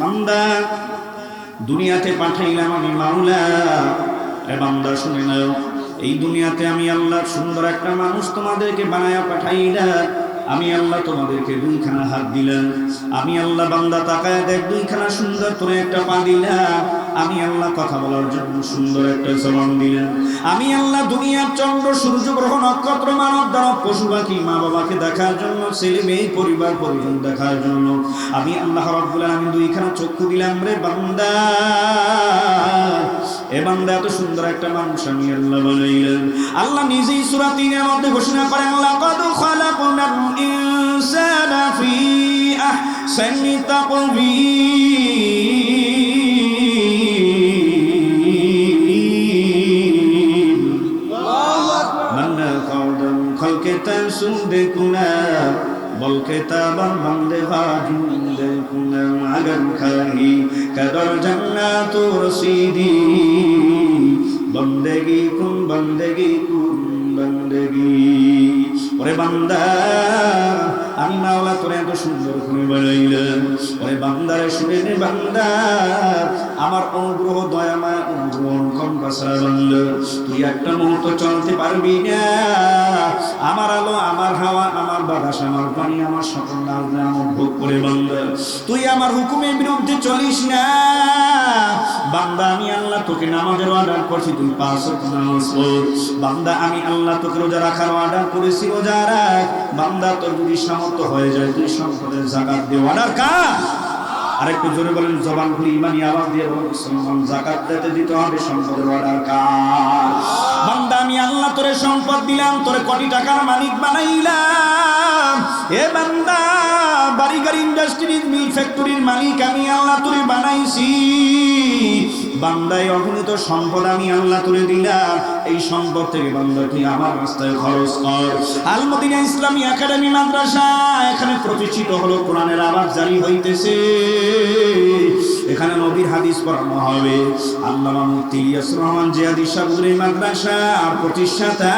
বান্দা, দুনিয়াতে পাঠাইলাম আমি মাওলা। এ বান্দা, শুনে নাও, এই দুনিয়াতে আমি আল্লাহ সুন্দর একটা মানুষ তোমাদেরকে বানায়া পাঠাইলা আমি আল্লাহ তোমাদেরকে দুইখানা হাত দিলাম। আমি আল্লাহ বান্দা তাকায় দেখ, দুইখানা সুন্দর তোরে একটা পা দিলাম। আমি আল্লাহ কথা বলার জন্য সুন্দর একটা জবান দিলাম আমি আল্লাহ দুনিয়ার চন্দ্র, সূর্য, গ্রহ, নক্ষত্র, মানব দানব পশু পাখি, মা বাবাকে দেখার জন্য, ছেলে মেয়ে, পরিবার, পরিজন দেখার জন্য। আমি আল্লাহ রব্বুল আমি দুইখানা চক্ষু দিলাম রে বান্দা। এ বান্দা, এত সুন্দর একটা মানুষ আমি আল্লাহ বানাইলাম আল্লাহ নিজেই তিনের মধ্যে ঘোষণা ইনসানা ফি देखुना بل كتابا بندها جندكنا عجن كاهي كدر جنات رسيدي بندگی کن بندگی کن بندگی ওরে বান্দা, আমি মাওলা তোরে এত সুন্দর করে বানাইলাম। ওরে বান্দারে শুনে নে বান্দা, আমার অনুগ্রহ, দয়া, মায়া, অনুগ্রহ অনুকম্পা ছাড়া বান্দা। তুই একটা মুহূর্ত চলতে পারবি না। আমার আলো, আমার হাওয়া, আমার বাতাস, আমার পানি, আমার সকল নাজনা আমার ভোগ করে বান্দা। তুই আমার হুকুমের বিরুদ্ধে চলিস না। বান্দা, আমি আল্লাহ তোকে নামাজের অর্ডার করছি, তুই পাঁচ বান্দা, আমি আল্লাহ তোকে রোজা রাখার অর্ডার করেছি, রোজা রাখ বান্দা তোর যদি সামর্থ হয়ে যায়, তুই সম্পদের জাকাত কাজ! আরেকটু জোরে বলেন জবান খুলি ইমানি আওয়াজ দিয়ে বলেন জাকাত দিতে দিতে হবে, সম্পদের অর্ডার কাজ। বান্দা, আমি আল্লাহ তোরে সম্পদ দিলাম, তোরে কোটি টাকার মালিক বানাইলাম। এ বান্দা বাড়ি গাড়ি ইন্ডাস্ট্রির মিল ফ্যাক্টরির মালিক, আমি আল্লাহ তুলে বানাইছি। বান্দায় অগণিত সম্পদ আমি আল্লাহ তুলে দিলাম। এই সম্পদ থেকে বান্দা, তুই আমার রাস্তায় খরচ কর। আলমদিনা ইসলামী একাডেমি মাদ্রাসা, এখানে প্রতিষ্ঠিত হলো কোরআনের আবার জারি হইতেছে। এখানে নবীর হাদিস পড়ানো হবে। আল্লামা মুফতি ইলিয়াস রহমান জিয়াদি মাদ্রাসা আর প্রতিষ্ঠাতা,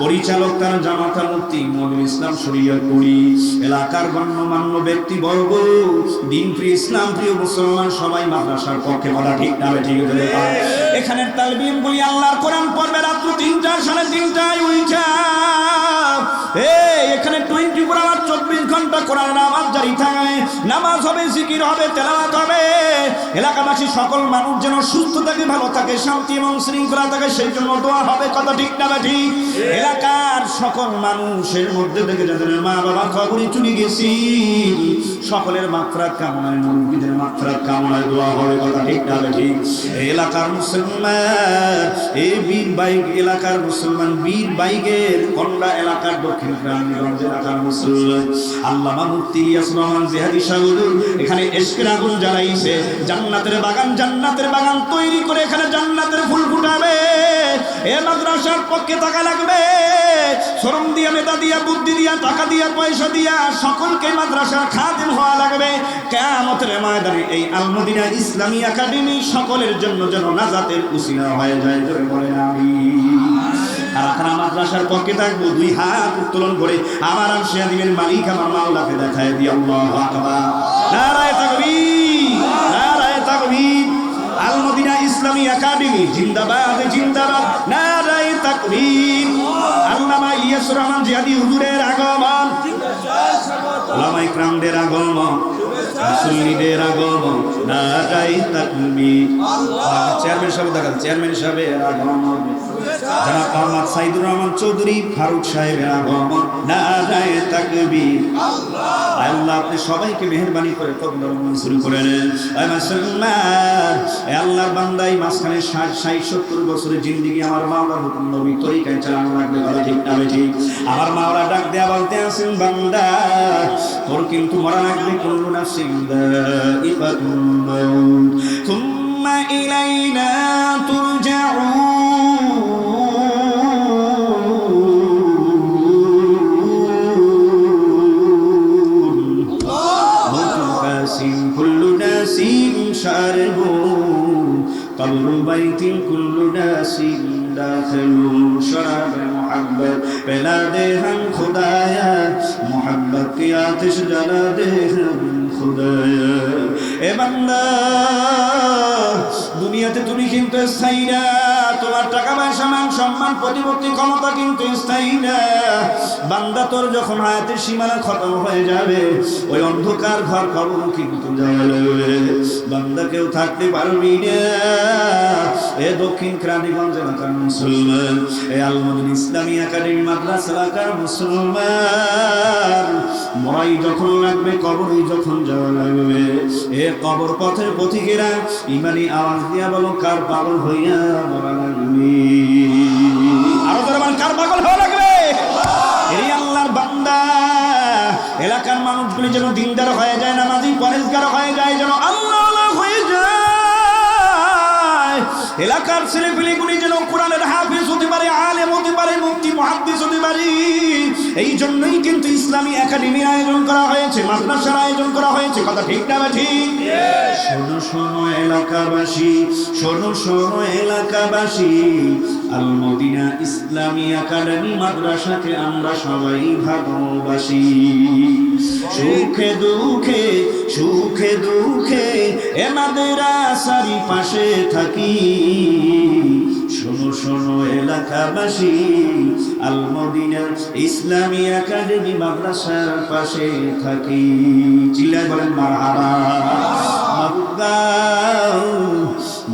পরিচালক তার জামাতা মুফতি মনুল ইসলাম শরীয়তপুরি এলাকার গণ্যমান্য ব্যক্তিবর্গ দিন প্রিয় ইসলাম প্রিয় মুসলমান, সবাই মাদ্রাসার পক্ষে বলা ঠিক না, ঠিক এখানের তালবিম বলি আল্লাহর কোরআন পড়বে রাত্র তিনটা, সাড়ে তিনটায় উইঠা। এই চব্বিশ ঘণ্টা জারি থাকে নামাজ হবে, জিকির হবে, তেলাওয়াত হবে। এলাকাবাসী সকল মানুষ যেন সুস্থ থাকে, ভালো থাকে, শান্তি এবং শৃঙ্খলা থাকে, সেই জন্য দোয়া হবে কত ঠিক না ঠিক এলাকার সকল মানুষের মধ্যে থেকে যাদের মা বাবা খবরই চুরি গেছি, সকলের মাত্রা কামনায় মুরগিদের মাত্রার কামনায় দোয়া হবে, কথা ঠিক না ঠিক এলাকার মুসলমান এই বীর বাইক এলাকার মুসলমান, বীর বাইকের কন্যা এলাকার দক্ষিণ গ্রামগঞ্জ এলাকার মুসলমান। এখানে এশকের আগুন জান্নাতের বাগান জান্নাতের বাগান তৈরি করে এখানে জান্নাতের ফুল ফুটাবে। এ মাদ্রাসার পক্ষে টাকা লাগবে। শ্রম দিয়া, মেধা দিয়া, বুদ্ধি দিয়া, টাকা দিয়া, পয়সা দিয়া সকলকে মাদ্রাসার খাদিম হওয়া লাগবে। কেমতের ময়দানে এই আলমদিনা ইসলামী একাডেমি সকলের জন্য যেন নাজাতের উসিলা হয়ে যায়। বলেন আমি আর আপনারা মাদ্রাসার পক্ষে থাকব। দুই হাত উত্তোলন করে আমার আলসিয়া দিবেন মালিক আমার মাওলাকে দেখায় দিয়ে আল্লাহ আকবার। নারায় তাকবীর নারায় তাকবীর। আলমদিনা ইসলামী একাডেমি, জিন্দাবাদ জিন্দাবাদ। নারায় তাকবীর। রহমান জিহাদি হুজুরের আগমন। ওলামা ইকরামদের আগমন। আগমন। নারায় তাকবীর চেয়ারম্যান সাহেব চেয়ারম্যান সাহেবের আগমন। সাইদুর রহমান চৌধুরী, ফারুক সাহেবের আগমন। নারায় তাকবীর আল্লাহ। আপনি সবাইকে মেহরবানি করে কবুল মঞ্জুর করে নেন। আল্লাহর বান্দাই মাঝখানে ষাট ষাট, সত্তর বছরের জিন্দিগি আমার মাওলার হুকুম নবী তরিকায় চালানো লাগবে বলে ঠিক না ঠিক আমার মাওলা ডাক দেয়া বলতে আসেন বান্দা তোর কিন্তু মরা লাগবে কুল্লু নাফসিন দাইকাতুল মাউত থুম্মা ইলাইনা তুরজাউন موت باس كل ناس شارب قبر بيت كل ناس داخل شراب پیلا دے ہم خدایا محبت کی آتش جلا دے ہم خدایا اے بندہ দুনিয়াতে তুমি কিন্তু স্থায়ী না। তোমার টাকা, পয়সা, মান সম্মান, প্রতিপত্তি, ক্ষমতা কিন্তু স্থায়ী না। বান্দা তোর যখন হায়াতের সীমানা খতম হয়ে যাবে, ওই অন্ধকার ঘর কবর কিন্তু বান্দা কেউ থাকতে পারবি না। এ দক্ষিণ ক্রান্তিগঞ্জ এলাকার মুসলমান, এ আলমদিন ইসলামী একাডেমি মাদ্রাসা এলাকার মুসলমান। মরাই যখন লাগবে, কবরই যখন যাওয়া লাগবে। এ কবর পথের পথিকেরা ইমানি আওয়াজ দিয়া কার পাগল হইয়া মরা লাগবে? আরও তোর কার পাগল হওয়া লাগবে? এই আল্লাহর বান্দা, এলাকার মানুষগুলি যেন দিনদার হয়ে যায়, নামাজি পরিষ্কার হয়ে যায়, যেন আল্লাহ এলাকার ছেলেপিলিগুলি যেন কোরআনের হাফিজ হতে পারে, আলেম হতে পারে মুক্তি মহাদ্দিস হতে পারে। এই জন্যই কিন্তু ইসলামী একাডেমি আয়োজন করা হয়েছে, মাদ্রাসার আয়োজন করা হয়েছে। কথা ঠিক না ঠিক? শোনো শোনো এলাকাবাসী, শোনো শোনো এলাকাবাসী। আল মদিনা ইসলামী একাডেমি মাদ্রাসাকে আমরা সবাই ভালোবাসি সুখে দুঃখে সুখে দুঃখে এমাদের আসারি পাশে থাকি। শোনো শোনো এলাকাবাসী, আল মদিনা ইসলামী একাডেমি মাদ্রাসার পাশে থাকি। চিল্লায় বলেন, মারহাবা। মাবুদা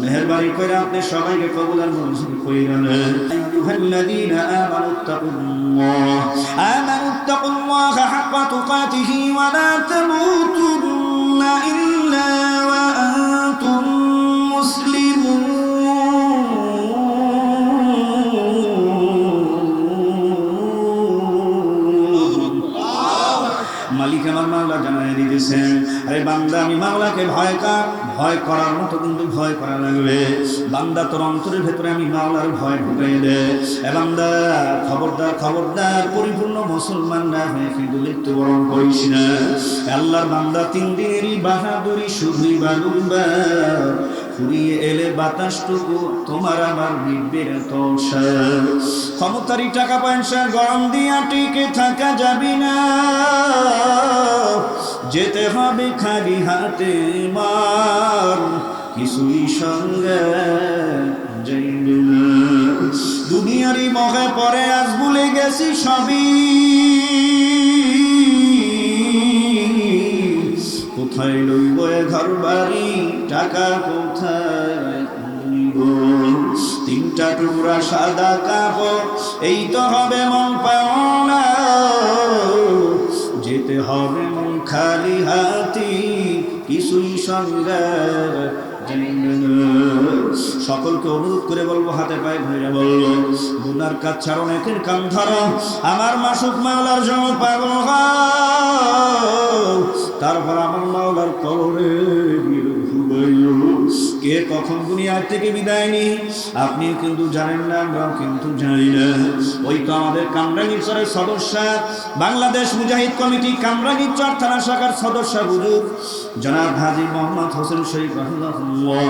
মেহরবানি করে আপনি সবাইকে কবুল আর মঞ্জুর কইরেন আইয়ুহাল্লাযীনা আমানু তাকুল্লাহ আমানু তাকুল্লাহ হাক্কা তুকাতিহি ওয়া লা তামুতুন্না ইল্লা ওয়া আনতুম মুসলিমুন মালিক আমার মাওলা জানাই দিতেছেন আরে বান্দা আমি মাওলাকে ভয় কর ভয় করার মতো কিন্তু ভয় করা লাগবে। বান্দা তোর অন্তরের ভেতরে আমি মাওলার ভয় ঢুকাই দে। বান্দা, খবরদার খবরদার, পরিপূর্ণ মুসলমান না হয়ে কিন্তু মৃত্যুবরণ করিস না। আল্লাহর বান্দা, তিন দিনেরই বাহাদুরি শুধুই বালুম্বা ফুরিয়ে এলে বাতাসটুকু তোমার আমার নিবের তোষার ক্ষমতারি টাকা পয়সা গরম দিয়া টিকে থাকা যাবি না। যেতে হবে খালি হাতে মার, কিছুই সঙ্গে যাইবে দুনিয়ারই মহে পরে আজ ভুলে গেছি সবই। কোথায় লইব ঘর বাড়ি টাকা কোথায়? তিনটা টুকরা সাদা কাপড়, এই তো হবে মন পাওনা যেতে হবে মন খালি হাতি, কিছুই সঙ্গে সকলকে অনুরোধ করে বলব, হাতে পায়ে ধরে বলব গুনার কাজ ছাড়ো একের কান ধরো আমার মাসুক মাওলার জন্য পাগল হও। ঘুমাইও। কে কখন দুনিয়ার থেকে বিদায় নি আপনি কিন্তু জানেন না, আমরাও কিন্তু জানি না। ওই তো আমাদের কামরাঙ্গীরচরের সদস্য। বাংলাদেশ মুজাহিদ কমিটি কামরাঙ্গীরচর থানা শাখার সদস্য বুজুর জনাব হাজি মোহাম্মদ হোসেন শরীফ রহমাহুল্লাহ,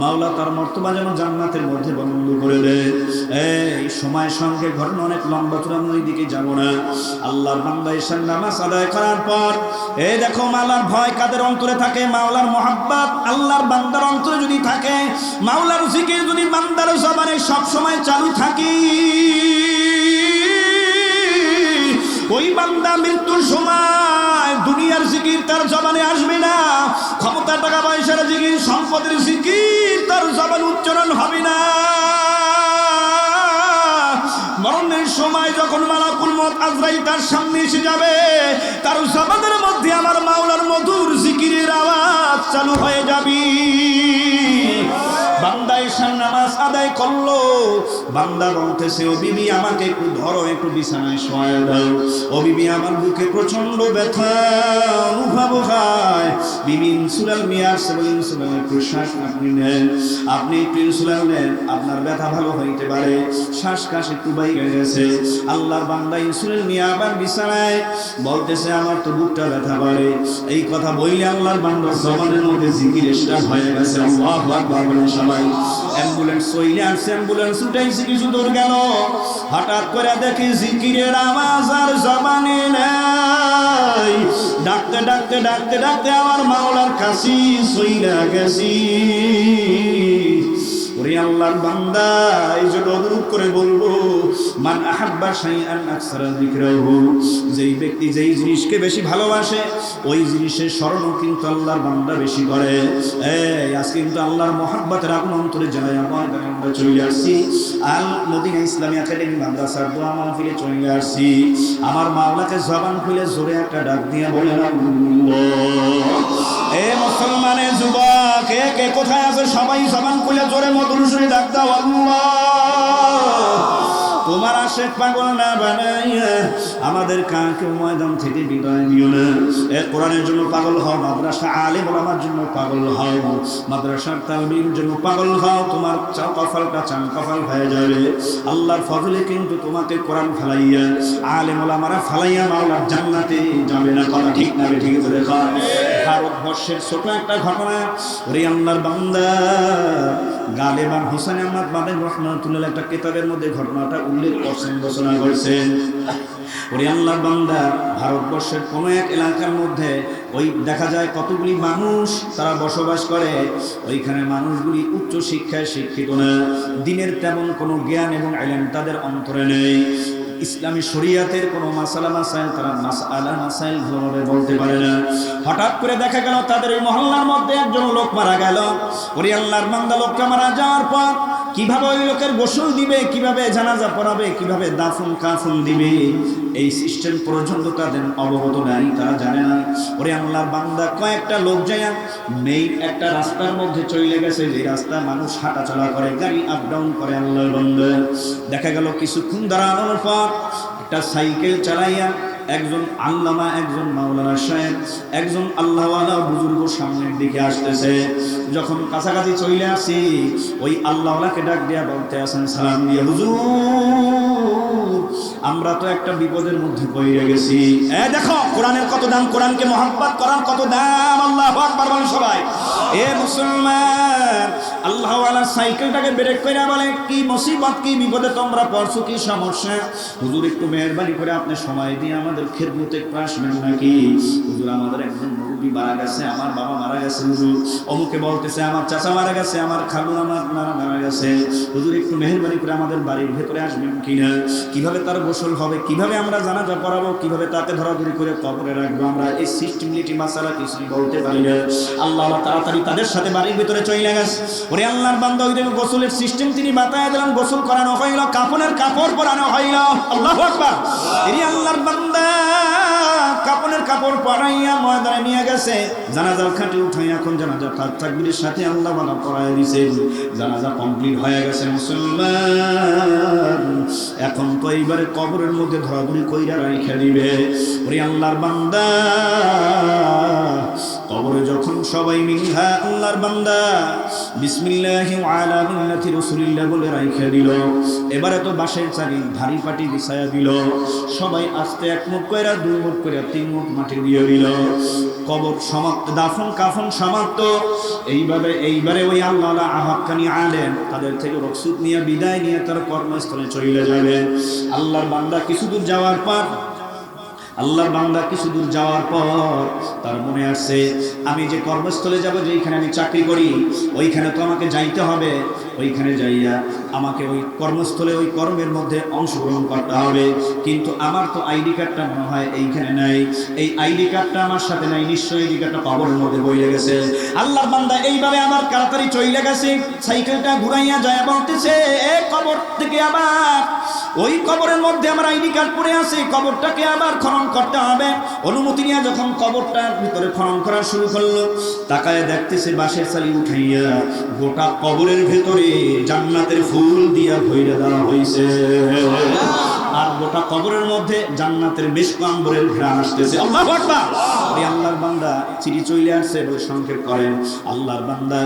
মাওলা তার মর্তবা যেন জান্নাতের মধ্যে বন্ধ করে দেয়। এই সময়ের সঙ্গে ঘটনা অনেক লম্বা চূড়ানো ওই দিকে যাব না। আল্লাহর বান্দা ঈশান নামাজ আদায় করার পর, এই দেখো মাওলার ভয় কাদের অন্তরে থাকে? মাওলার মোহাব্বত আল্লাহর বান্দার অন্তরে যদি থাকে। মাওলার জিকির যদি বান্দার জবানে সব সময় চালু থাকি। ওই বান্দা মৃত্যুর সময় দুনিয়ার জিকির তার জবানে আসবে না। ক্ষমতা টাকা পয়সার জিকির, সম্পদের জিকির তার জবান উচ্চারণ হবে না। মরণের সময় যখন মালাকুল মত আজরাই তার সামনে এসে যাবে, তার উসাবাদের মধ্যে আমার মাওলার মধুর জিকিরের আওয়াজ চালু হয়ে যাবে। আদায় করল। বান্দা বলতেছে ও বিবি, আমাকে একটু ধরো, একটু বিছানায় শোয়ায় দাও। ও বিবি, আমার বুকে প্রচণ্ড ব্যথা, অনুভব হয়। বিবি, ইনসুলাল মিয়ার সেবল ইনসুলালের প্রশ্বাস আপনি নেন। আপনি একটু ইনসুলাল নেন, আপনার ব্যথা ভালো হইতে পারে। শ্বাসকাশ একটু বাইরে গেছে। আল্লাহর বান্দা ইনসুলাল নিয়ে আবার বিছানায়। বলতেছে, আমার তো বুকটা ব্যথা পারে এই কথা বইলে আল্লাহর বান্দার জবানের মধ্যে জিকির স্টার্ট হয়ে গেছে। আল্লাহু আকবার বলে সবাই। অ্যাম্বুলেন্স চইলে আসছে অ্যাম্বুলেন্স উঠাইছে, কিছু দূর গেল। হঠাৎ করে দেখি জিকিরের আওয়াজ আর ডাকতে ডাকতে ডাকতে ডাকতে আমার মাওলার কাশি সইলা গেছি। আল্লাহর বান্দা, এই জন্য অনুরোধ করে বলব, মান আহাব্বা আকসারা যেই ব্যক্তি যেই জিনিসকে বেশি ভালোবাসে, ওই জিনিসের স্মরণও কিন্তু আল্লাহর বান্দা বেশি করে। এই, আজকে কিন্তু আল্লাহর মহাব্বতের আগুন অন্তরে জানাই আমার আমরা চলে আসছি। আল মদিনা ইসলামী একাডেমি দোয়া মাহফিলে চলে আসছি। আমার মাওলাকে জবান খুলে জোরে একটা ডাক দিয়ে বলে মুসলমানের যুবক কে কে কোথায় আছে? সবাই সবান খুলে জোরে মধুর সুরে ডাক দাও, আল্লাহ। তোমার আশেক পাগল না বানাইয়া আমাদের কাকে ময়দান থেকে বিদায় দিও না? এ কোরআনের জন্য পাগল হও, মাদ্রাসা আলে আমার জন্য পাগল হও। মাদ্রাসার তালবির জন্য পাগল হও, তোমার চা কপালটা চান কফাল হয়ে যাবে। আল্লাহর ফজলে কিন্তু তোমাকে কোরআন ফালাইয়া আলে মোলামারা ফালাইয়া মাওলার জান্নাতে যাবে না। কথা ঠিক না ঠিক আছে ভারতবর্ষের ছোট একটা ঘটনা ওরে আল্লাহর বান্দা গালেবান হোসেন আহমদ বাবেন রহমাতুল্লাহ একটা কিতাবের মধ্যে ঘটনাটা উল্লেখ করছেন ঘোষণা করছেন ওরে আল্লাহর বান্দা, ভারতবর্ষের কোনো এক এলাকার মধ্যে ওই দেখা যায় কতগুলি মানুষ তারা বসবাস করে, ওইখানে মানুষগুলি উচ্চ শিক্ষায় শিক্ষিত না। দিনের তেমন কোনো জ্ঞান এবং আইলেন তাদের অন্তরে নেই। ইসলামী শরিয়াতের কোনো মাসালা মাসাইল তারা মাসালা মাসাইল ভালোভাবে বলতে পারে না। হঠাৎ করে দেখা গেল তাদের ওই মহল্লার মধ্যে একজন লোক মারা গেল। ওরি আল্লাহর মান্দা লোকটা মারা যাওয়ার পর কীভাবে ওই লোকের গোসল দিবে, কীভাবে জানাজা পড়াবে, কীভাবে দাফন কাফন দিবে, এই সিস্টেম পর্যন্ত তাদের অবগত নাই, তারা জানে না। ওরে আল্লাহর বান্দা, কয়েকটা লোক যায় মেইন একটা রাস্তার মধ্যে চলে গেছে, যে রাস্তা মানুষ হাঁটাচলা করে, গাড়ি আপ ডাউন করে আল্লাহর বান্দা। দেখা গেল কিছুক্ষণ দাঁড়ানোর পর একটা সাইকেল চালাইয়া একজন আল্লামা, একজন মাওলানা সাহেব একজন আল্লাহওয়ালা বুজুর্গ সামনের দিকে আসতেছে। যখন কাছাকাছি চলে আসি, ওই আল্লাহওয়ালাকে ডাক দিয়া বলতে আসেন, সালাম দিয়ে, হুজুর, আমরা তো একটা বিপদের মধ্যে পড়ে গেছি। এ দেখো, কোরআনের কত দাম, কোরআনকে মহাব্বত করার কত দাম, আল্লাহ আকবার, বলেন সবাই। এ মুসলমান আল্লাহওয়ালা সাইকেলটাকে ব্রেক করে বলে, কি মুসিবত, কি বিপদে তোমরা পড়ছো, কি সমস্যা? হুজুর, একটু মেহরবানি করে আপনি সময় দিয়ে আমাদের খেদমতে একটু আসবেন নাকি? হুজুর, আমাদের একজন মুরব্বী মারা গেছে, আমার বাবা মারা গেছে, হুজুর। অমুকে বলতেছে, আমার চাচা মারা গেছে, আমার খালু আমার নানা মারা গেছে। হুজুর, একটু মেহরবানি করে আমাদের বাড়ির ভেতরে আসবেন কিনা? কীভাবে তার গোসল হবে? কীভাবে আমরা জানাজা পড়াবো? কীভাবে তাকে ধরাধরি করে কবরে রাখব? আমরা এই সিস্টেমিলিটি মাসালা কিছুই বলতে পারি না। আল্লাহ আল্লাহ তাড়াতাড়ি তাদের সাথে বাড়ির ভিতরে চলে গেছে। ওরে আল্লাহর দিন গোসলের সিস্টেম তিনি বাতায় দিলাম, গোসল করানো হইল কাপনের কাপড় পরানো হইল। আল্লাহ আল্লাহর বান্দা কাপনের কাপড় পরাইয়া ময়দানে নিয়ে গেছে। জানাজার খাটে উঠাই এখন জানাজা তার তাকবীরের সাথে আল্লাহ বালা পড়ায় দিছে। জানাজা কমপ্লিট হয়ে গেছে, মুসলমান। এখন তো এইবারে কবরের মধ্যে ধরাধরি কইরা রাইখা দিবে। ওরে আল্লাহর বান্দা কবরে যখন সবাই মিলহা আল্লাহর বান্দা বিসমিল্লাহি আলা মিল্লাতি রাসূলিল্লাহ বলে রাইখা দিল, এবারে তো বাঁশের চারি ধারি পাটি বিছায়া দিল, সবাই আস্তে এক মুখ কইরা দুই মুখ কইরা তিন মুখ মাটি দিয়ে দিল। কবর সমাপ্ত, দাফন কাফন সমাপ্ত। এইভাবে, এইবারে ওই আল্লাহ আহাক্কানি আলেন তাদের থেকে রকসুদ নিয়ে বিদায় নিয়ে তার কর্মস্থলে চলে যাবে। আল্লাহর বান্দা কিছু দূর যাওয়ার পর আল্লাহর বান্দা কিছু দূর যাওয়ার পর তার মনে আসছে আমি যে কর্মস্থলে যাব, যেইখানে আমি চাকরি করি, ওইখানে তো আমাকে যাইতে হবে। ওইখানে যাইয়া আমাকে ওই কর্মস্থলে, ওই কর্মের মধ্যে অংশগ্রহণ করতে হবে। কিন্তু আমার তো আইডি কার্ডটা মনে হয় এইখানে নাই। এই আইডি কার্ডটা আমার সাথে নাই, নিশ্চয়ই আইডি কার্ডটা কবরের মধ্যে বইলে গেছে আল্লাহর বান্দা এইভাবে আমার তাড়াতাড়ি চলে গেছে, সাইকেলটা ঘুরাইয়া যায় বলতেছে, এ কবর থেকে আবার, ওই কবরের মধ্যে আমার আইডি কার্ড পড়ে আছে, কবরটাকে আবার খনন করতে হবে। অনুমতি নিয়ে যখন কবরটার ভিতরে খনন করা শুরু করল, তাকায় দেখতেছে বাঁশের চালি উঠাইয়া গোটা কবরের ভেতরে জান্নাতের ফুল দিয়া ভৈরে দেওয়া হয়েছে গোটা কবরের মধ্যে জান্নাতের বেশ কাম্বরের ঘ্রাণ আসতেছে। আল্লাহ ওই আল্লাহর বান্দা চিঠি চলে আসছে বলে সংক্ষেপ করেন। আল্লাহর বান্দা,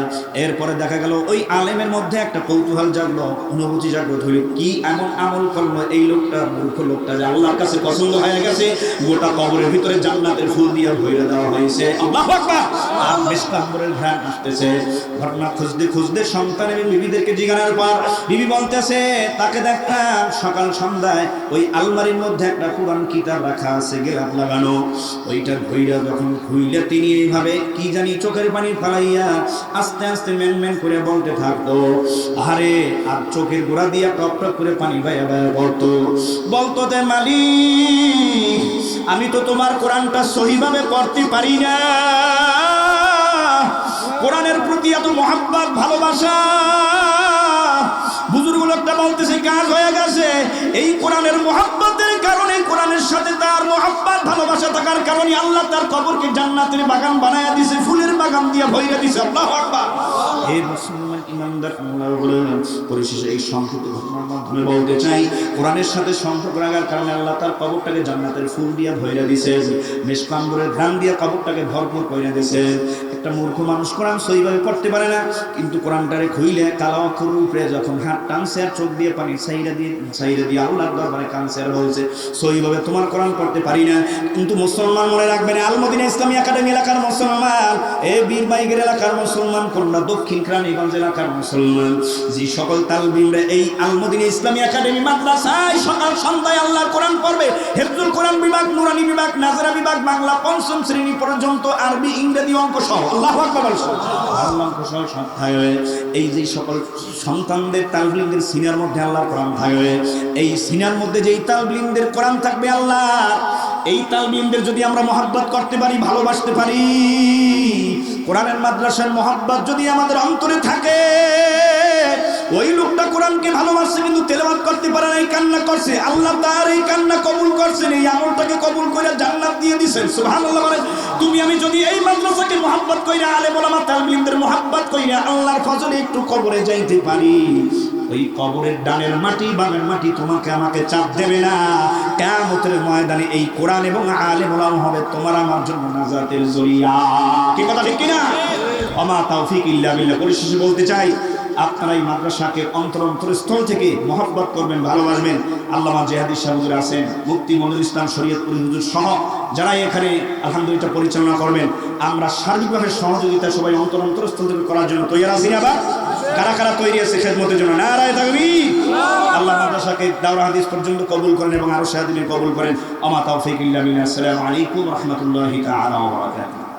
এরপরে দেখা গেল ওই আলেমের মধ্যে একটা কৌতূহল জাগলো, অনুভূতি জাগ্রত হইল কি এমন আমল করল এই লোকটা, মূর্খ লোকটা যে আল্লাহর কাছে পছন্দ হয়ে গেছে? গোটা কবরের ভিতরে জান্নাতের ফুল দিয়ে ভরে দেওয়া হয়েছে। আল্লাহ আর বেশ কাম্বরের ঘ্রাণ আসতেছে। ঘটনা খুঁজতে খুঁজতে সন্তান এবং বিবিদেরকে জিজ্ঞাসার পর বিবি বলতেছে, তাকে দেখলাম সকাল সন্ধ্যায় ওই আলমারির মধ্যে একটা পুরান কিতাব রাখা আছে গেলাপ লাগানো। ওইটা ঘুইরা যখন খুইলে তিনি এইভাবে, কি জানি চোখের পানি ফালাইয়া আস্তে আস্তে মেন মেন করে বলতে থাকতো। আরে আর চোখের গোড়া দিয়া টপ টপ করে পানি ভাইয়া ভাইয়া বলতো। বলতো যে, মালিক, আমি তো তোমার কোরআনটা সহিভাবে পড়তে পারি না। কোরআনের প্রতি এত মহাব্বত, ভালোবাসা। ভালোবাসা থাকার কারণে আল্লাহ তার কবরকে জান্নাতের বাগান বানায়া দিছে, ফুলের বাগান দিয়ে ভইরা দিছে। আল্লাহ আকবার। হে মুসলমান ইমানদার আল্লাহ বলেন পরিশেষে এই সংক্ষিপ্ত ঘটনার মাধ্যমে বলতে চাই, কোরআনের সাথে সম্পর্ক রাখার কারণে আল্লাহ তার কবরটাকে জান্নাতের ফুল দিয়ে ভইরা দিছে মেশকাম্বরের দিয়ে কবরটাকে ভরপুর কইরা দিছে একটা মূর্খ মানুষ কোরআন সহিভাবে পড়তে পারে না, কিন্তু কোরআনটারে খুইলে কালো অক্ষর উপরে যখন হাত টানছে আর চোখ দিয়ে পানি সাইরা দিয়ে সাইরা দিয়ে আল্লাহর দরবারে কানছে আর বলছে তোমার কোরআন পড়তে পারি না, কিন্তু মুসলমান মনে রাখবেন আলমদিনা ইসলামী একাডেমি এলাকার মুসলমান, এ বীর বাইগের এলাকার মুসলমান কোনটা দক্ষিণ ক্রানীগঞ্জ এলাকার মুসলমান যে সকল তালবিমরা এই আলমদিনা ইসলামী একাডেমি মাদ্রাসায় সকাল সন্ধ্যায় আল্লাহর কোরআন পড়বে, হেফজুল কোরআন বিভাগ, নুরানি বিভাগ, নাজরা বিভাগ, বাংলা পঞ্চম শ্রেণি পর্যন্ত আরবি, ইংরেজি অঙ্ক সহ আল্লাহ সহ সপ্তাহে এই যে সকল সন্তানদের তালবিমদের সিনার মধ্যে আল্লাহর কোরআন থাকবে এই সিনার মধ্যে যেই তালবিমদের কোরআন থাকবে আল্লাহ এই তালবিমদের যদি আমরা মহাব্বত করতে পারি ভালোবাসতে পারি কোরআনের মাদ্রাসার মহাব্বত যদি আমাদের অন্তরে থাকে ওই লোকটা কোরআনকে ভালোবাসছে কিন্তু তেলাওয়াত করতে পারে না এই কান্না করছে। আল্লাহ তার এই কান্না কবুল করছেন এই আমলটাকে কবুল করে জান্নাত দিয়ে দিয়েছেন সুবহানাল্লাহ বলে তুমি আমি যদি এই মাদ্রাসাকে মহাব্বত কইরা আলেম ওলামা তালবিমদের মহাব্বত কইরা আল্লাহর ফজলে একটু কবরে যাইতে পারি ওই কবরের ডানের মাটি বামের মাটি তোমাকে আমাকে চাপ দেবে না। কেমতের ময়দানে এই কোরআন এবং আলেম ওলাম হবে তোমার আমার জন্য নাজাতের জরিয়া। কি কথা ঠিক কিনা? অমা তৌফিক ইল্লা বিল্লাহ। পরিশেষে বলতে চাই আপনারা এই মাদ্রাসাকে অন্তর অন্তরস্থল থেকে মহব্বত করবেন, ভালোবাসবেন। আল্লামা জেহাদি সাহুজুর আছেন মুক্তি মনুল ইসলাম শরীয়তপুরি হুজুর সহ যারা এখানে আলহামদুলিল্লাহ পরিচালনা করবেন। আমরা সার্বিকভাবে সহযোগিতা সবাই অন্তর অন্তরস্থল থেকে করার জন্য তৈরি আছি আবার কারা কারা তৈরি আছে খেদমতের জন্য? নারায় থাকবি আল্লাহ মাদ্রাসাকে দাওরা হাদিস পর্যন্ত কবুল করেন এবং আরও সাহাদিনে কবুল করেন। অমা তৌফিক ইল্লা আসসালামু আলাইকুম রহমতুল্লাহি তাআলা